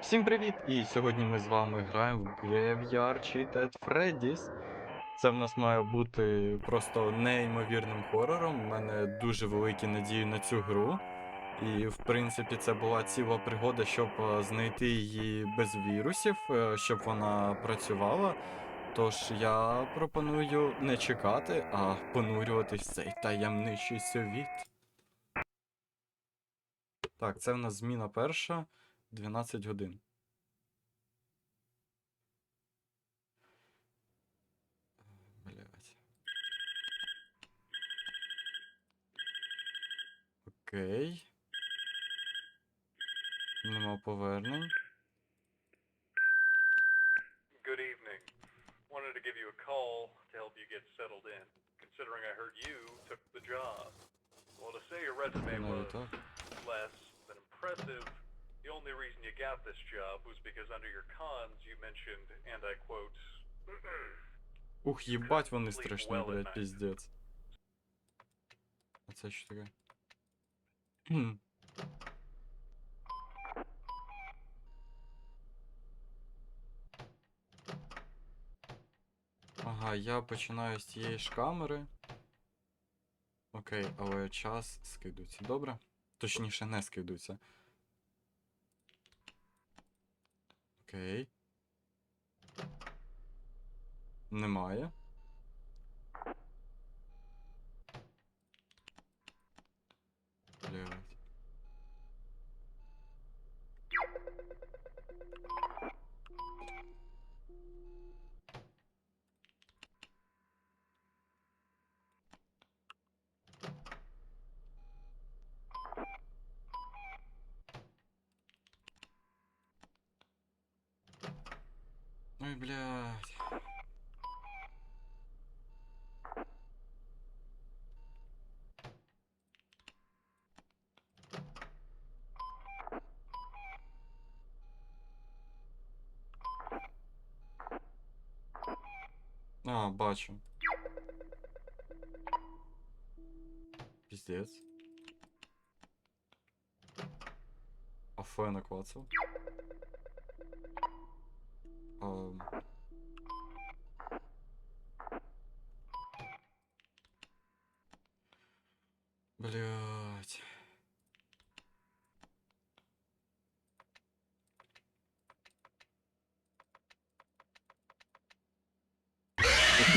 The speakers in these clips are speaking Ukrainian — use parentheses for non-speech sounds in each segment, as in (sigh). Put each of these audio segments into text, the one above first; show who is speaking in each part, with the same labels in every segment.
Speaker 1: Всім привіт! І сьогодні ми з вами граємо в Graveyard Cheated Freddy's. Це в нас має бути просто неймовірним хорором. У мене дуже великі надії на цю гру. І, в принципі, це була ціла пригода, щоб е, знайти її без вірусів, е, щоб вона працювала. Тож я пропоную не чекати, а понурюватись в цей таємничий світ. Так, це в нас зміна перша. 12 годин. Блять. Окей. Нема повернень.
Speaker 2: Good evening. Wanted to give you a call to help you get settled in, considering I heard you took the job. Well, to say your resume was less than impressive, the only reason you got this job was because under your cons you mentioned, and I quote, (clears throat)
Speaker 1: Ух, їбать вони страшні, блядь, піздець. А це що таке? (clears throat) Ага, я починаю з цієї ж камери. Окей, але час скидується. Добре? Точніше, не скидується. Окей. Немає. Ой, блядь. А, бачу. Пиздец. А фе наклацав.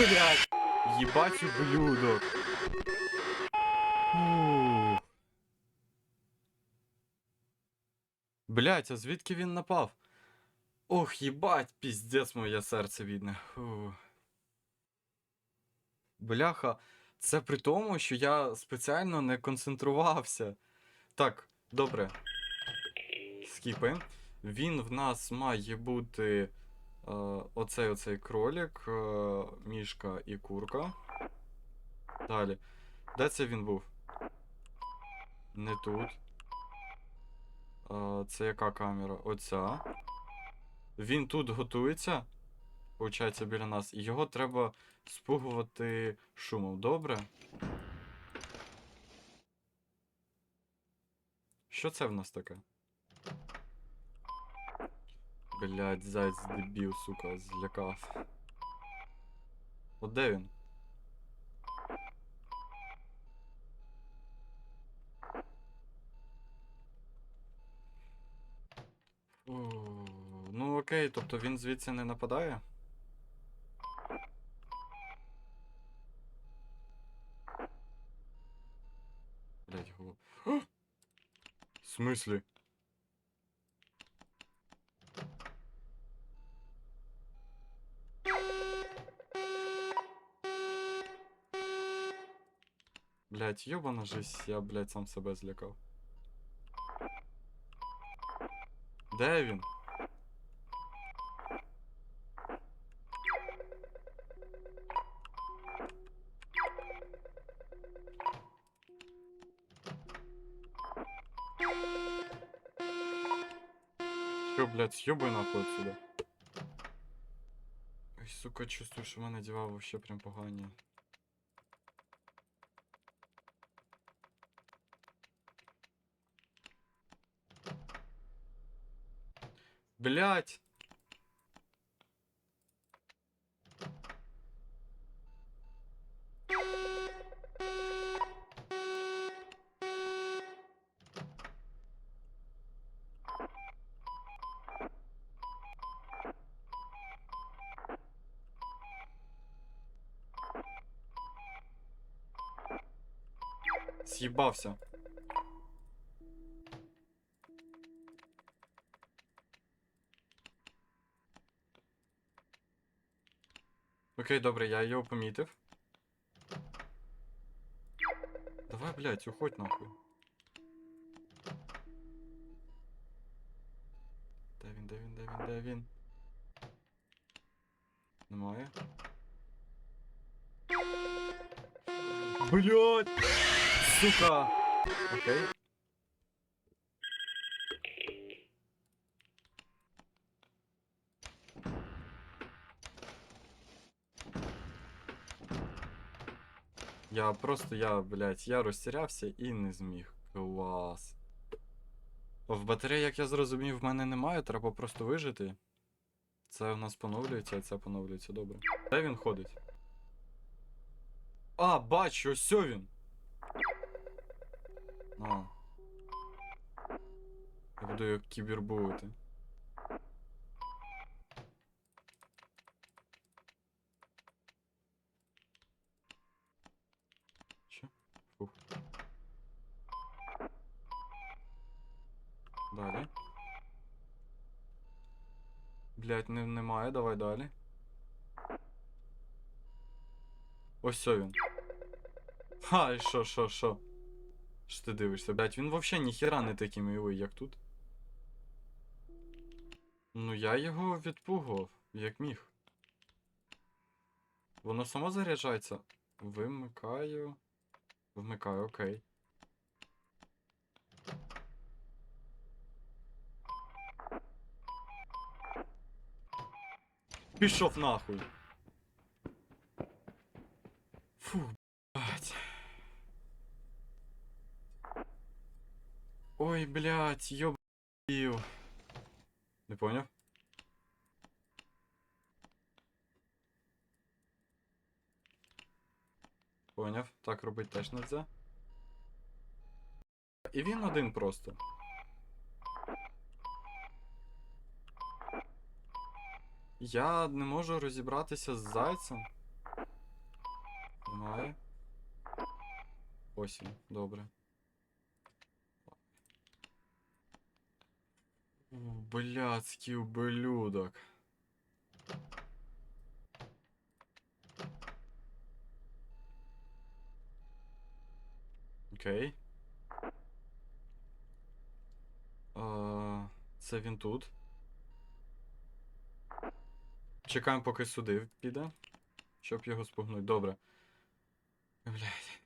Speaker 1: Блять. Ебать ублюдок. Блять, а звідки він напав? Ох, їбать, піздець моє серце відне. Бляха, це при тому, що я спеціально не концентрувався. Так, добре. Скіпи. Він в нас має бути оцей оцей кролік, е, мішка і курка. Далі. Де це він був? Не тут. Е, це яка камера? Оця. Він тут готується. Получається біля нас. І його треба спугувати шумом. Добре? Що це в нас таке? Блять, зайць дебіл, сука, злякав. От де він? О, ну окей, тобто він звідси не нападає? Блять. В смислі? Блять, ёбана жизнь, я, блять, сам себе злякав. Де він? Що, блядь, съебай нахуй отсюда. Ой, сука, чувствую, що в мене діла вообще прям погані. Блять! Съебався. Окей, добре, я його помітив. Давай, блядь, уходь нахуй. Де він, де він, де він, де він? Немає. Блядь! Сука! Окей. Я просто, я, блядь, я розтірявся і не зміг. Клас. В батареї, як я зрозумів, в мене немає, треба просто вижити. Це в нас поновлюється, а це поновлюється добре. Де він ходить? А, бачу, ось він. А. Я буду його кібербувати. Далі. Блять, не, немає, давай далі. Ось сьо він. Ха, і що, що, що? Що ти дивишся? Блять, він вообще ніхера не такий милий, як тут. Ну, я його відпугував, як міг. Воно само заряджається. Вимикаю. Вмикаю, окей. Пішов нахуй. Фу, блядь. Ой, блядь, ёб***ю. Не поняв? Поняв. Так робити теж не. І він один просто. Я не можу розібратися з зайцем. Немає. Ось добре. Блядський ублюдок. Окей. А, це він тут. Чекаємо, поки сюди піде. Щоб його спугнути. Добре. Блядь.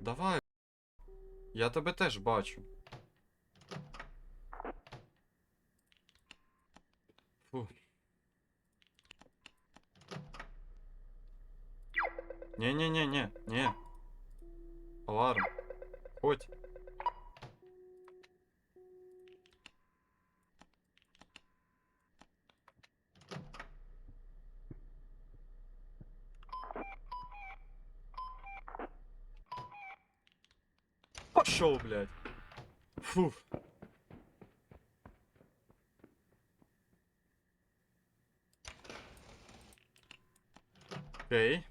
Speaker 1: Давай. Я тебе теж бачу. Фу. Не-не-не-не, Пошел, блядь. Фу. Окей.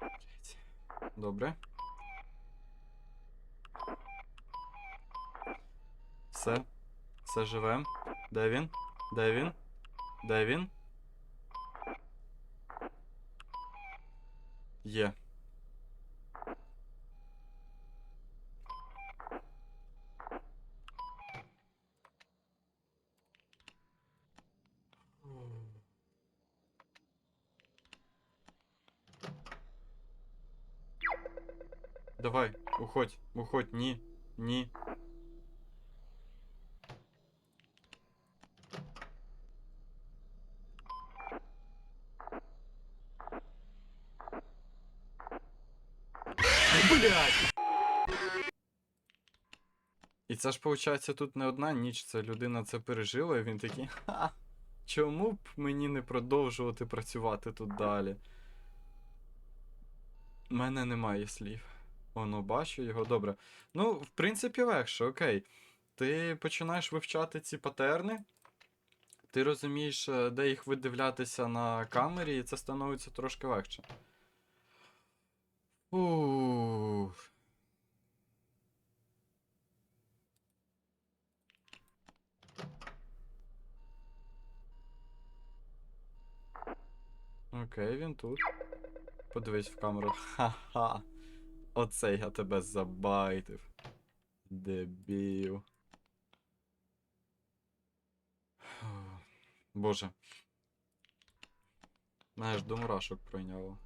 Speaker 1: Блядь. Добре. Все. Все живе. Де він? Де він? Де він? Є. уходь, уходь, ні, ні. І це ж, виходить, тут не одна ніч, це людина це пережила, і він такий, ха, чому б мені не продовжувати працювати тут далі? У мене немає слів. Воно бачу його. Добре. Ну, в принципі, легше, окей. Ти починаєш вивчати ці патерни, ти розумієш, е, де їх видивлятися на камері, і це становиться трошки легше. Ух. Окей, він тут. Подивись в камеру. Ха-ха. Оце я тебе забайтив. Дебіл. Боже. Мене ж до мурашок пройняло.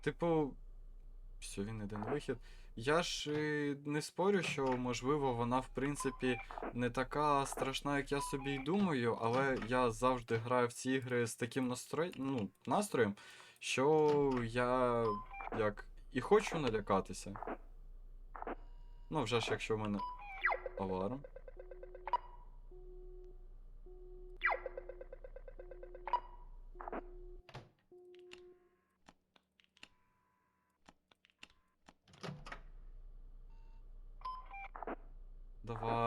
Speaker 1: Типу. Все, він на вихід. Я ж не спорю, що можливо вона в принципі не така страшна, як я собі й думаю, але я завжди граю в ці ігри з таким настро... ну, настроєм, що я як і хочу налякатися. Ну, вже ж якщо в мене аларм.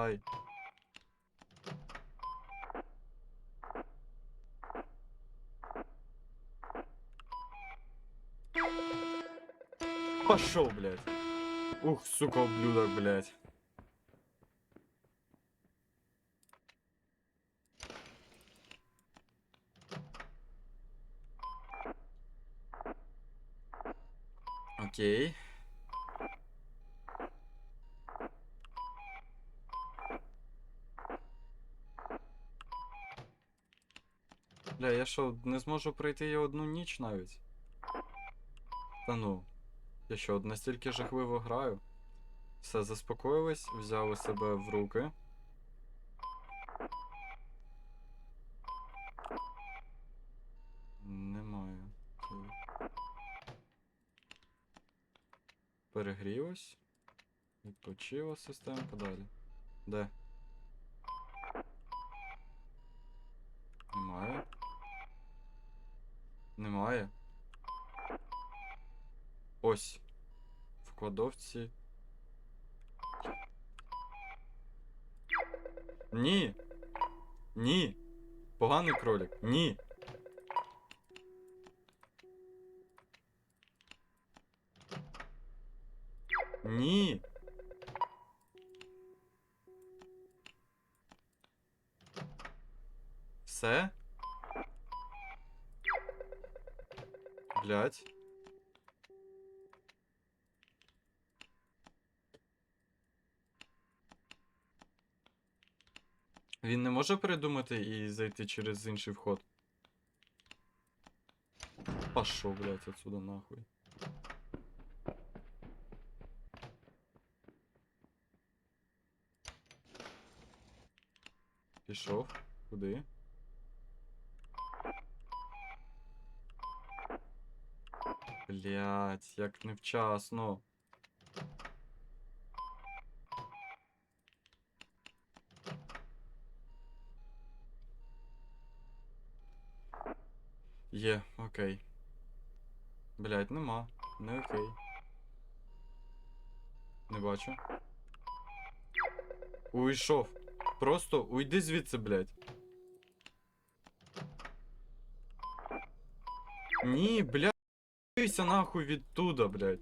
Speaker 1: Давай. Пошел, блядь. Ух, сука, ублюдок, блядь. Окей. Я що, не зможу пройти її одну ніч навіть? Та ну. Я що, настільки жахливо граю? Все, заспокоїлись, взяли себе в руки. Немає. Окей. Перегрілась. Відпочила системка далі. Де? Немає. Немає. Ось. В. Ні. Ні. Поганий кролик. Ні. Він не може передумати і зайти через інший вход. Пошел, блядь, отсюда нахуй. Пішов. Куди? Блять, як невчасно. Є, окей. Блять, нема. Не окей. Не бачу. Уйшов. Просто уйди звідси, блять. Ні, блядь. Дивися нахуй відтуда, блядь.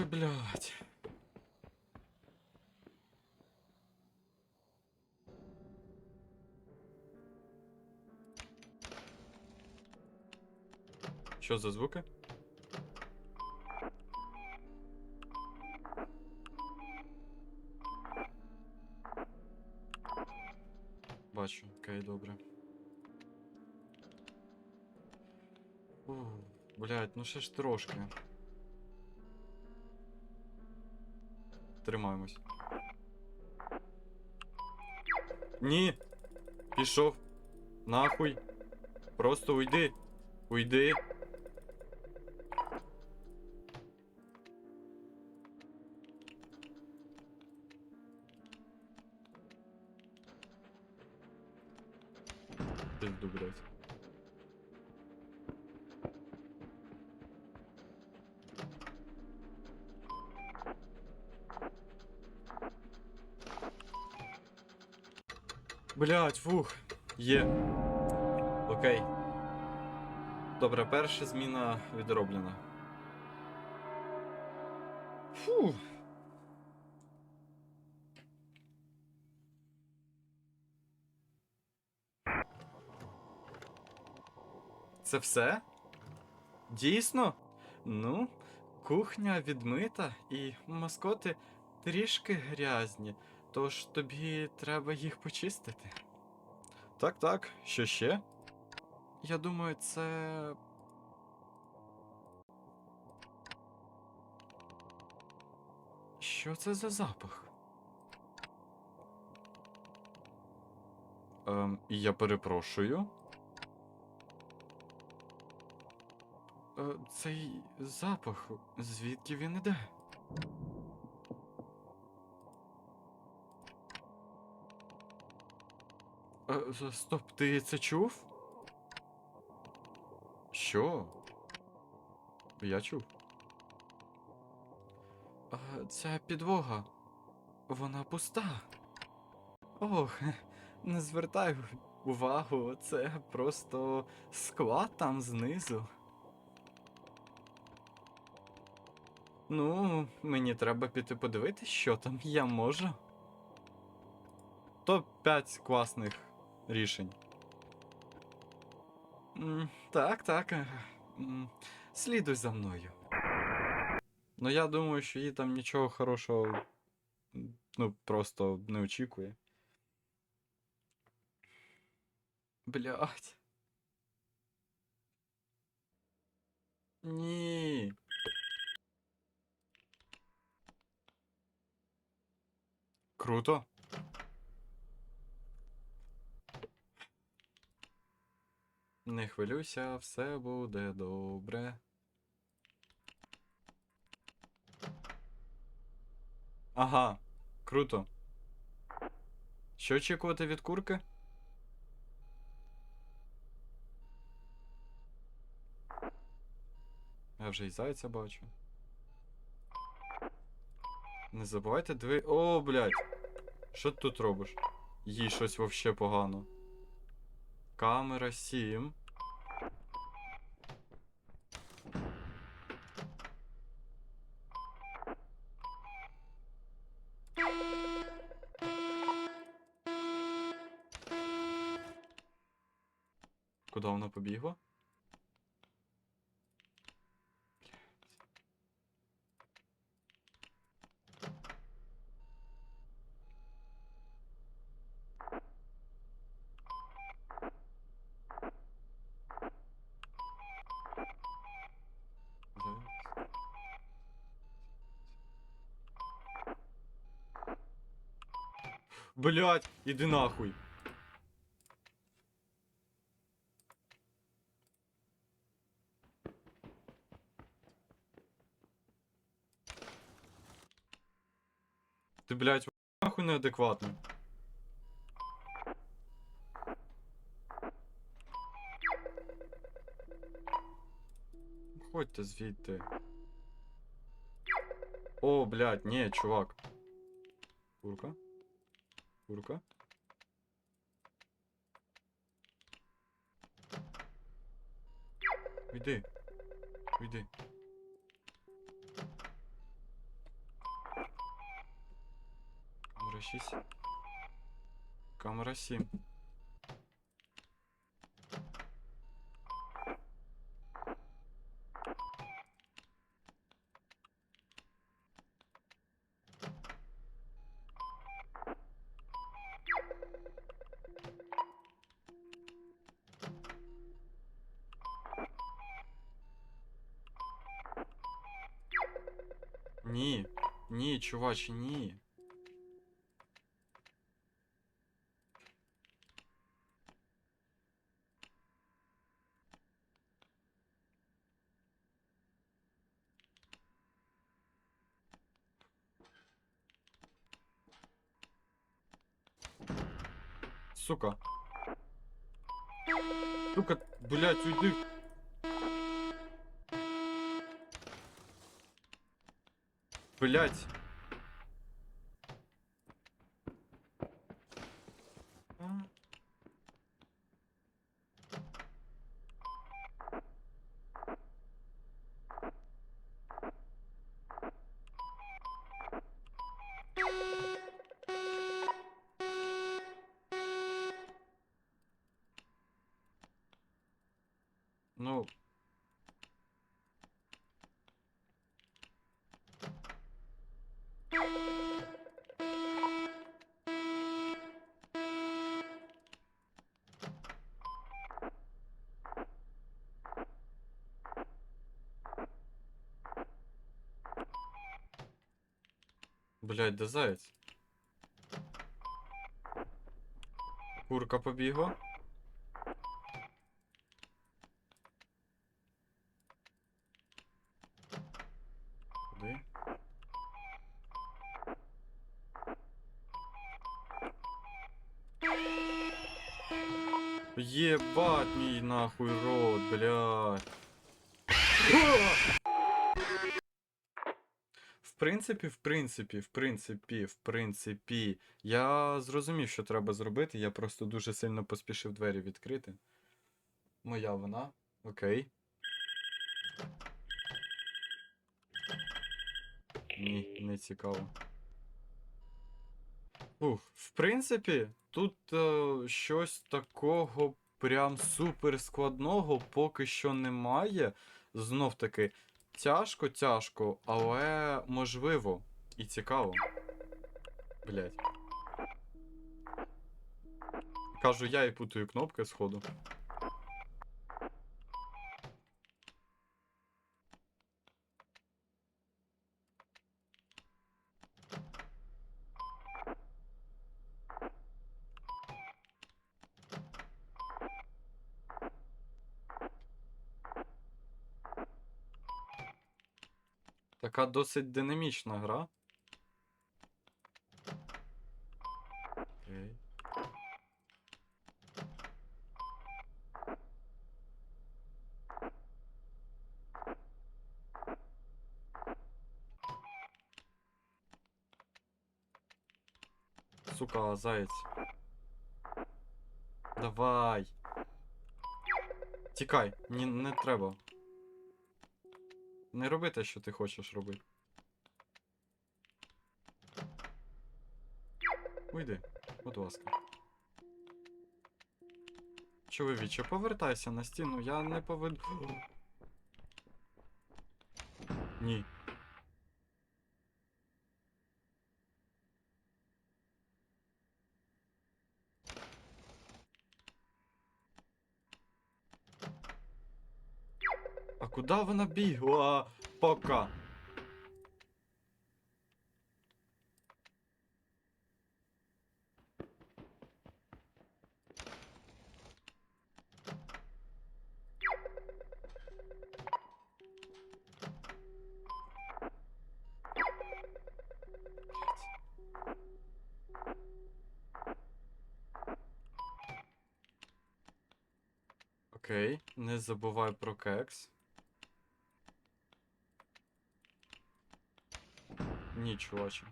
Speaker 1: Ой, блядь. Що за звуки? Бачу, окей, добре. Ух, блядь, ну ще ж трошки. Тримаємось. Ні. Пішов. Нахуй. Просто уйди. Уйди. Пизду, блядь. Блять, фух. Є. Окей. Добре, перша зміна відроблена. Фу. Це все? Дійсно? Ну, кухня відмита і маскоти трішки грязні, тож тобі треба їх почистити. Так, так, що ще? Я думаю, це. Що це за запах? Ем, я перепрошую. Е, цей запах, звідки він іде? Е, з- стоп, ти це чув? Що? Я чув. Е, Ця підлога. Вона пуста. Ох, не звертай увагу, це просто склад там знизу. Ну, мені треба піти подивитись, що там я можу. Топ-5 класних рішень. М, Так, так. е, м, Слідуй за мною. Ну, я думаю, що їй там нічого хорошого. м, Ну, просто не очікує. Блять. Ні. Круто. Не хвилюйся, все буде добре. Ага, круто. Що очікувати від курки? Я вже і зайця бачу. Не забувайте диви. О, блядь! Що ти тут робиш? Їй щось вообще погано. Камера 7. Блять, іди нахуй. Ти, блядь, нахуй неадекватно. Ходьте звідти. О, блядь, ні, чувак. Курка? Курка? Уйди. Уйди. Камера 6. Камера 7. Ні. Ні, чувач, ні. Блять, де заяць? Курка побігла. Куди? Єбать мій нахуй рот, блядь. Принципі, в принципі, в принципі, в принципі, я зрозумів, що треба зробити. Я просто дуже сильно поспішив двері відкрити. Моя вона. Окей. Ні, не цікаво. Ух, в принципі, тут е, щось такого прям супер складного поки що немає. Знов таки, тяжко, тяжко, але можливо і цікаво. Блять. Кажу, я і путаю кнопки сходу. Така досить динамічна гра. Окей. Сука, заєць. Давай. Тікай, Ні, не треба. Не роби те, що ти хочеш робити. Уйди, будь ласка. Чоловіче, повертайся на стіну, я не поведу. (gasps) Ні. А куди вона бігла? Пока. Окей, не забувай про кекс. Ні, чуваче.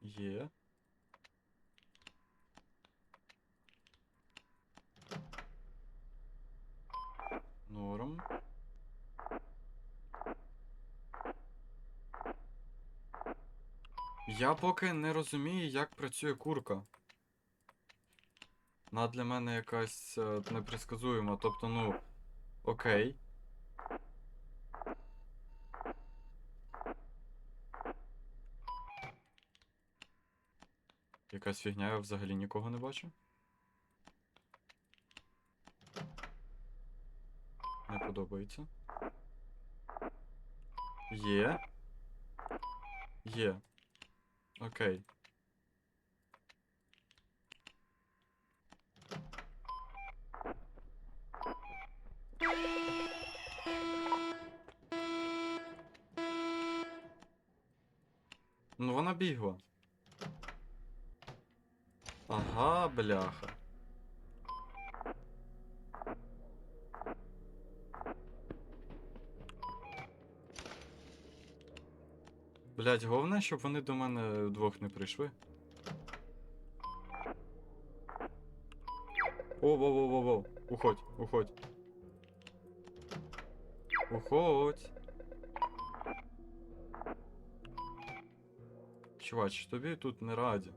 Speaker 1: Є. Норм. Я поки не розумію, як працює курка. Вона для мене якась е, непредсказуема. Тобто, ну, окей. Якась фігня, я взагалі нікого не бачу. Не подобається. Є. Є. Окей. Ну вона бігла. Ага, бляха. Блять, головне, щоб вони до мене вдвох не прийшли. О, во, во, во, во. Уходь, уходь. Уходь. Чувач, тобі тут не раді.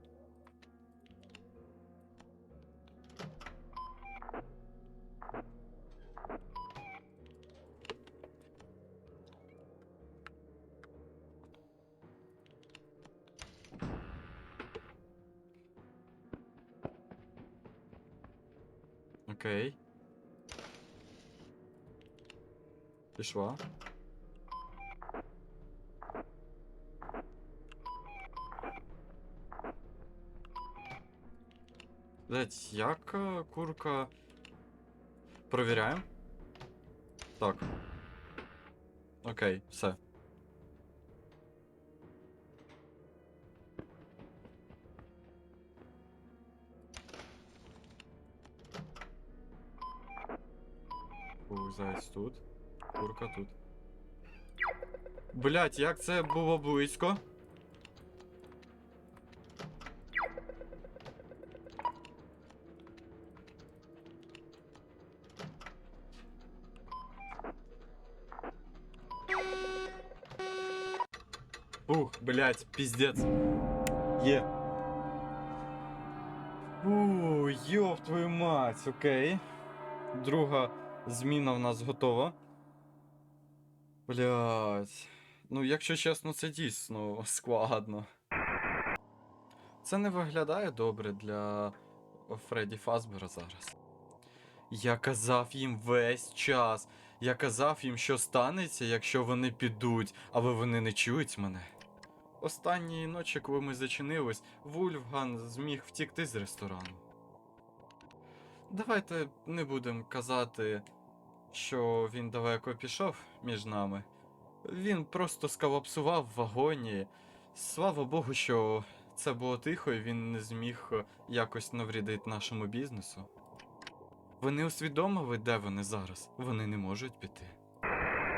Speaker 1: Окей. Пішла. Блять, як е, курка. Провіряємо. Так. Окей, все. О, заяць тут. Курка тут. Блять, як це було близько? Ух, блять, пиздец. Є. У, ёб твою мать, окей. Друга зміна в нас готова. Блять. Ну, якщо чесно, це дійсно складно. Це не виглядає добре для Фредді Фазбера зараз. Я казав їм весь час. Я казав їм, що станеться, якщо вони підуть, але вони не чують мене. Останньої ночі, коли ми зачинились, Вульфган зміг втікти з ресторану. Давайте не будемо казати, що він далеко пішов між нами. Він просто сколапсував в вагоні. Слава Богу, що це було тихо, і він не зміг якось наврядити нашому бізнесу. Вони усвідомили, де вони зараз. Вони не можуть піти.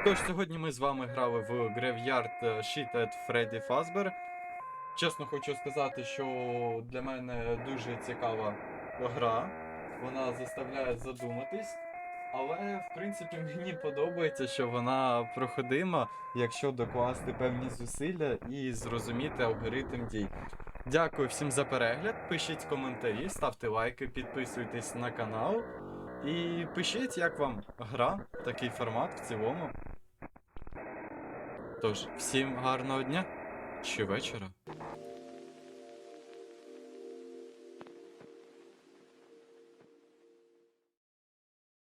Speaker 1: Тож сьогодні ми з вами грали в Graveyard Shit at Freddy Fazbear. Чесно хочу сказати, що для мене дуже цікава гра. Вона заставляє задуматись. Але, в принципі, мені подобається, що вона проходима, якщо докласти певні зусилля і зрозуміти алгоритм дій. Дякую всім за перегляд. Пишіть коментарі, ставте лайки, підписуйтесь на канал. І пишіть, як вам гра, такий формат в цілому. Тож, всім гарного дня чи вечора.